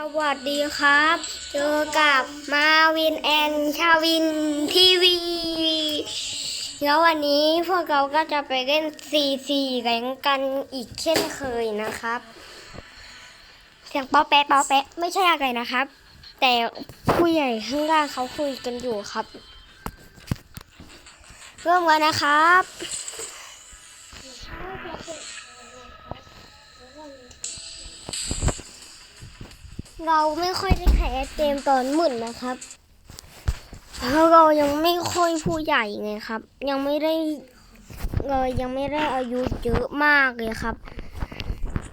สวัสดีครับ เจอกับมาวินแอนชาวินทีวีแล้ววันนี้พวกเราก็จะไปเล่นซีซีแรงกันอีกเช่นเคยนะครับ เสียงป๊อแปะป๊อแปะไม่ใช่อะไรนะครับ แต่ผู้ใหญ่ข้างล่างเขาคุยกันอยู่ครับ เริ่มกันนะครับ เราไม่ค่อยได้แคสเกมตอนหมื่นนะครับเพราะเรายังไม่ค่อยผู้ใหญ่ไงครับ ยังไม่ได้เรายังไม่ได้อายุเยอะมากเลยครับ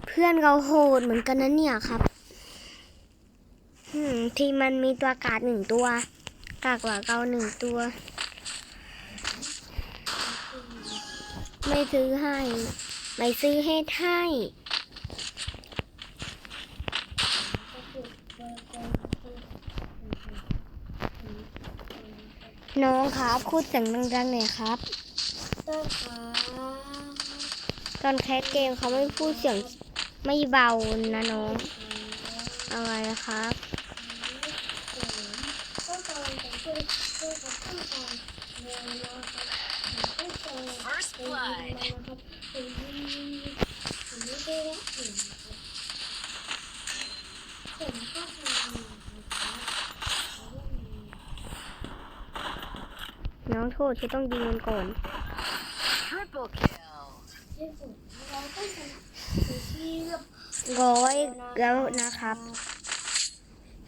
เพื่อนเราโหดเหมือนกันนะเนี่ยครับที่มันมีตัวกาดหนึ่งตัวกากกว่าเราหนึ่งตัว ไม่ซื้อให้ ไม่ซื้อให้ให้ น้องครับพูดเสียงดังๆหน่อยครับต้นขาตอนแคสเกมเขาไม่พูดเสียงไม่เบานะน้องอะไรนะครับต้นตอนของต้นต้นกับต้นตอนเนื้อนะครับต้นตอน First เป็น blood. นะครับเป็นผมไม่ได้ว่าอื่นนะครับผมก็ทำ นะครับน้องโทษที่ต้องยิงมันก่อน Triple kill. ที่สุดเราต้องชนะอยู่ที่เรียบร้อยแล้วนะครับ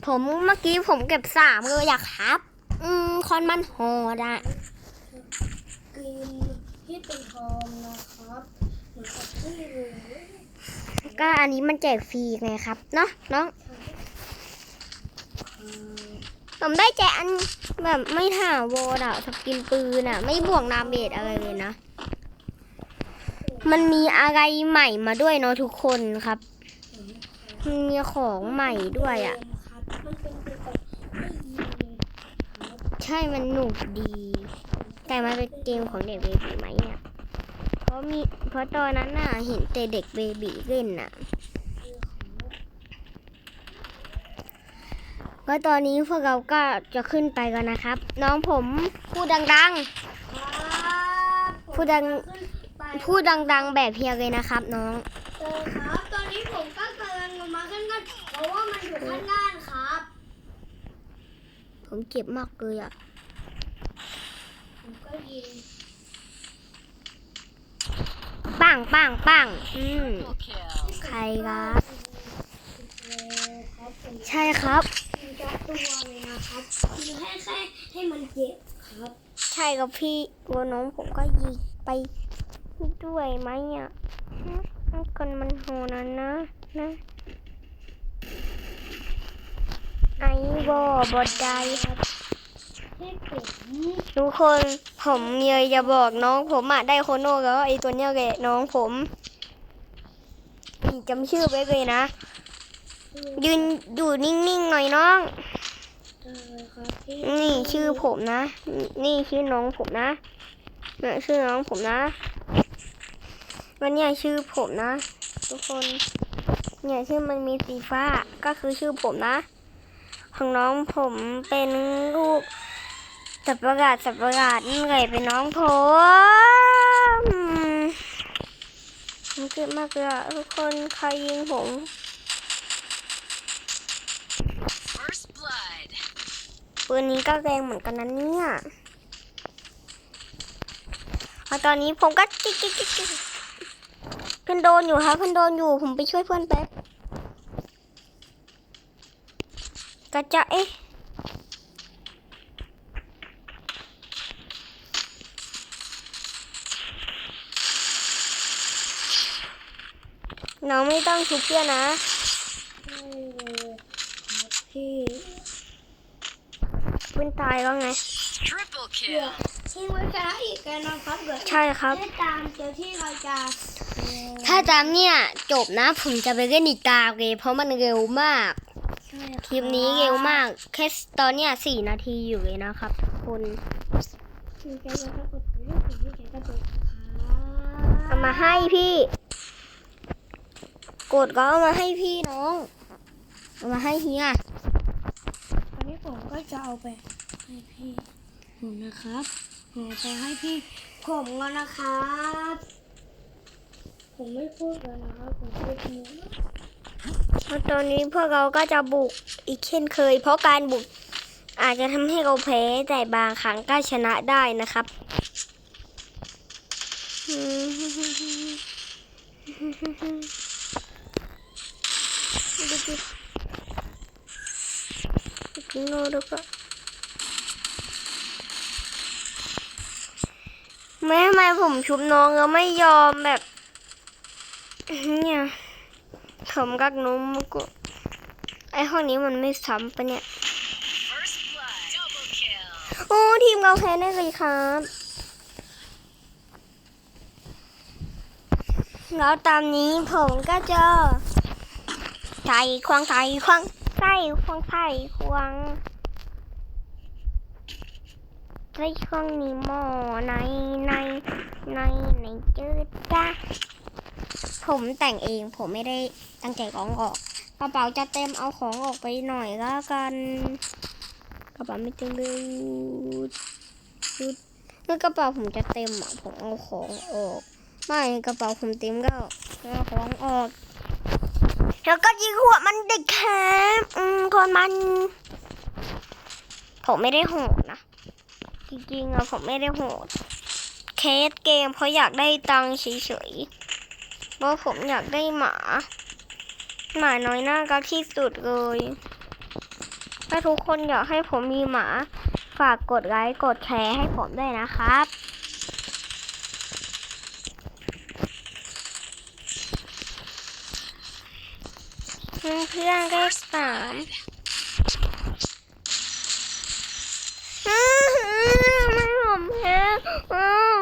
ผมเมื่อกี้ผมเก็บสามเลยอยากครับ อืมคอนมันโหดอะกรีนที่เป็นทองนะครับเหมือนกับที่เลยก็อันนี้มันแจกฟรีไงครับ เนาะน้อง ผมได้แจกอันแบบไม่ถาวรอะสกินปืนอะไม่บวกนาเบดอะไรเลยนะ มันมีอะไรใหม่มาด้วยเนาะทุกคนครับมันมีของใหม่ด้วยอะใช่มันหนุกดี แต่มันเป็นเกมของเด็กเบบีไหมเนี่ย เพราะมีเพราะตอนนั้นน่ะเห็นแต่เด็กเบบีเล่นน่ะ ก็ตอนนี้พวกเราก็จะขึ้นไปกันนะครับ น้องผมพูดดังครับพูดดังขึ้นไปๆพูดดัง ๆ แบบเพียงเลยนะครับ น้องเออครับตอนนี้ผมก็กำลังลงมาขึ้นกันเพราะว่ามันอยู่ข้างล่างครับ ผมเจ็บมากเลยอะผมก็ยิงปังปังปังอืม Triple kill. ใครครับเออครับผมใช่ครับยิงจับ ตัวเลยนะครับยิงให้แค่ให้มันเจ็บครับ ใช่กับพี่ตัวน้องผมก็ยิงไปด้วยไหมอะคนมันโหนันนะนะไอ้บอบอดได้ให้ผมทุกคนผมมีอะไรจะบอกน้องผมอะได้โคโน่แล้วไอ้ตัวเนี้ยแหละน้องผมจำชื่อไว้เลยนะ ยืนอยู่นิ่งๆหน่อยน้องเออครับพี่นี่ชื่อผมนะ นี่ชื่อน้องผมนะเนี่ยชื่อน้องผมนะ วันเนี้ยชื่อผมนะ ทุกคน เนี่ยชื่อมันมีสีฟ้าก็คือชื่อผมนะ ของน้องผมเป็นลูกสับประหลาดสับประหลาดนี่ไงเป็นน้องผมมันเกิดมากเลยอะทุกคนใครยิงผม ปืนนี้ก็แรงเหมือนกันนะเนี่ยตอนนี้ผมก็จิ๊กจิ๊กจิ๊กจิ๊กเพื่อนโดนอยู่ครับเพื่อนโดนอยู่ ผมไปช่วยเพื่อนแป๊บกระจะเอ๊ะน้องไม่ต้องชุบเพื่อนนะ ใช่เลยครับพี่ เพื่อนตายแล้วไง Triple เดี๋ยว kill. ทิ้งไว้แค่อีกกันนะครับเดี๋ยวใช่ครับให้ตามเจอที่เราจะเอ่อถ้าจำเนี่ยจบนะผมจะไปเล่นอีกตาเลยเพราะมันเร็วมากใช่คลิปนี้เร็วมากแค่ตอนเนี้ยสี่นาทีอยู่เลยนะครับคุณคือแกจะกระตุกเรื่องของที่แกกระตุกครับเอามาให้พี่ กดก็เอามาให้พี่น้อง เอามาให้เฮีย อันนี้ผมก็จะเอาไป ให้พี่หนูนะครับหนูไปให้พี่ผมก็นะครับ ผมไม่พูดแล้วนะครับผมพูดหนูนะแล้วตอนนี้พวกเราก็จะบุกอีกเช่นเคย เพราะการบุกอาจจะทำให้เราแพ้แต่บางครั้งก็ชนะได้นะครับโน้ดูก็ ไม่ทำไมผมชุบน้องแล้วไม่ยอมแบบ เนี่ยผมกักนุ่มกูไอห้องนี้มันไม่ซ้ำปะเนี่ย โอ้ ทีมเราแพ้ได้เลยครับแล้วตามนี้ผมก็จะใส่ควงใส่ควงใส่ควงใส่ควง ใส่ควงนี้หมอในในในในจืดจ้าผมแต่งเองผมไม่ได้ตั้งใจร้องออกกระเป๋าจะเต็มเอาของออกไปหน่อยแล้วกันกระเป๋าไม่เต็มเลยชุดเมื่อกระเป๋าผมจะเต็มอะผมเอาของออก ไม่กระเป๋าผมเต็มก็เอาของออกแล้วก็ยิงหัวมันเด็กแคบอืมคนมัน ผมไม่ได้โหดนะ จริงๆอะผมไม่ได้โหด เคสเกมเพราะอยากได้ตังค์เฉยๆเพราะผมอยากได้หมา หมาน้อยหน้ารักที่สุดเลย ถ้าทุกคนอยากให้ผมมีหมา ฝากกดไลค์กดแชร์ให้ผมด้วยนะครับเพื่อนเพื่อนเลขสามอื้อหือไม่ผมแพ้อ้าว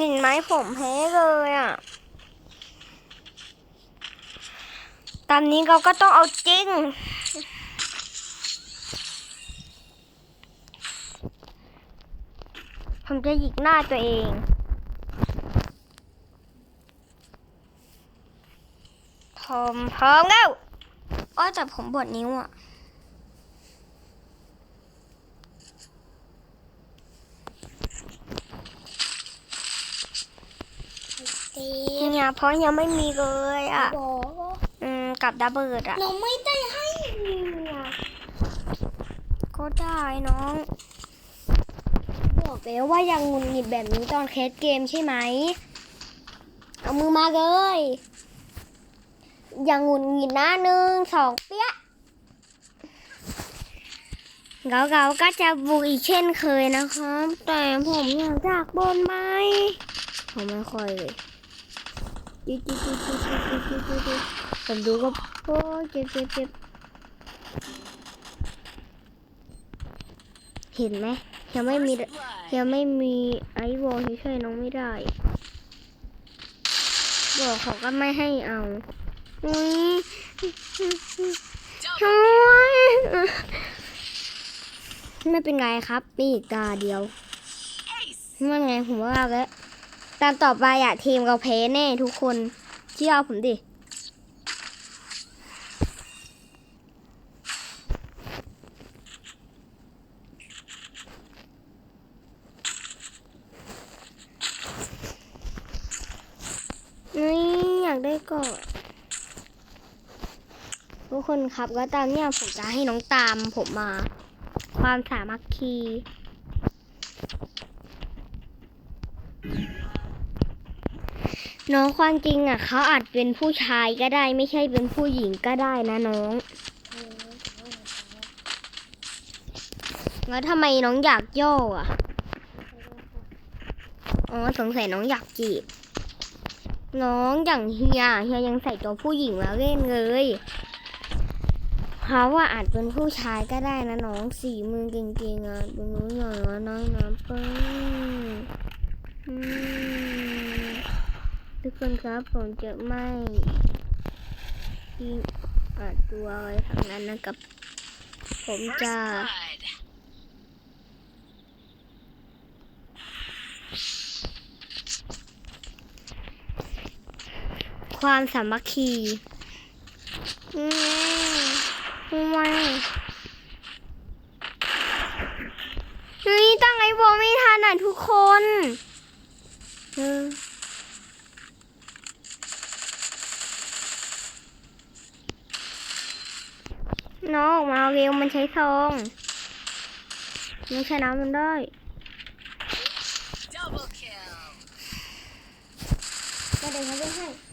เห็นไหมผมแพ้เลยอะ ตอนนี้เราก็ต้องเอาจริง ผมจะหยิกหน้าตัวเองผมพร้อมแล้วอ้อแต่ผมบดนิ้วอะ ตีเนี่ยเพราะยังไม่มีเลยอะ บอกว่าอืมกับดับเบิลอะเราไม่ได้ให้เนี่ยก็ได้น้อง บอกแล้วว่ายังงุนงิดแบบนี้ตอนแคสเกมใช่ไหม เอามือมาเลยอย่างงุนงิดนะหนึ่งสองเปี้ยะเราเราก็จะบุกอีกเช่นเคยนะครับ แต่ผมอยากจากบนไหมผมไม่ค่อยเลย จิ๊จิ๊ดจิ๊ดจิ๊ดจิ๊ดจิ๊จิ๊จิ๊ผมดูก็โอ้เจ็บเจ็บเจ็บเห็นไหมยังไม่มียังไม่มีไอวอลช่วยน้องไม่ได้ บอกเขาก็ไม่ให้เอาอุ้ยช่วยไม่เป็นไรครับมีอีกตาเดียว ace. มันไงผมว่าแล้ว ตามต่อไปอะทีมเราแพ้แน่ทุกคนเชื่อผมดินี่อยากได้ก่อนทุกคนครับก็ตามเนี่ยผมจะให้น้องตามผมมา ความสามัคคี น้องความจริงอะเขาอาจเป็นผู้ชายก็ได้ ไม่ใช่เป็นผู้หญิงก็ได้นะน้องแล้วทำไมน้องอยากย่อะ อ๋อสงสัยน้องอยากจีบ น้องอย่างเฮียเฮียยังใส่ตัวผู้หญิงแล้วเล่นเลยเขาว่าอาจเป็นผู้ชายก็ได้นะน้องสีมือเก่งๆอะดูน้องหน่อยว่าน้องน้ำเปิ้ล คุณครับผมจะไม่ยิงตัวอะไรทางนั้นนะครับ ผมจะความสามัคคี อืม วมันใช้ซองมันชนะมันได้ Double kill. ก็เดี๋ยวเขาจะให้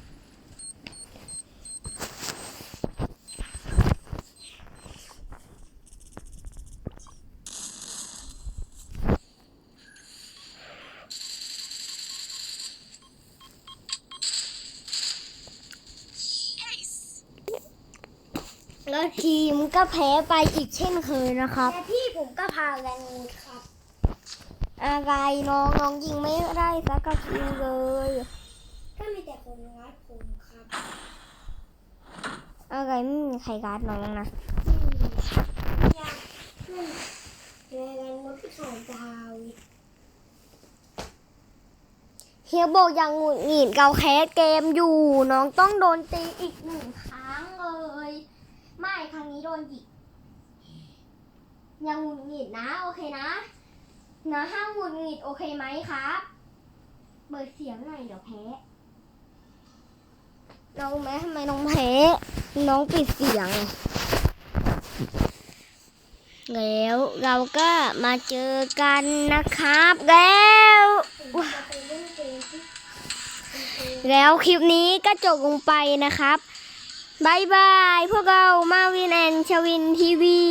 แล้วทีมก็แพ้ไปอีกเช่นเคยนะครับแต่พี่ผมก็พาแรงงูครับ อะไรน้องน้องยิงไม่ได้สักกระทีเลย ก็มีแต่คนรักผมครับ อะไรไม่มีใครการ์ดน้องนะอยากขึ้นแรงงูที่สองดาวเฮียบอกอย่างหงุดหงิดเราแคสเกมอยู่ น้องต้องโดนตีอีกหนึ่งครั้งเลย ไม่ครั้งนี้โดนจิกอย่างหงุดหงิดนะ โอเคนะ นะห้ามหงุดหงิดโอเคไหมครับเปิดเสียงหน่อยเดี๋ยวแพ้น้องรู้ไหมทำไมน้องแพ้น้องปิดเสียง แล้วเราก็มาเจอกันนะครับแล้วผมจะไปเล่นเกมที่แล้วคลิปนี้ก็จบลงไปนะครับ บายบาย พวกเรามาวินแอนชวินทีวี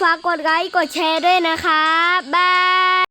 ฝากกดไลค์กดแชร์ด้วยนะคะบาย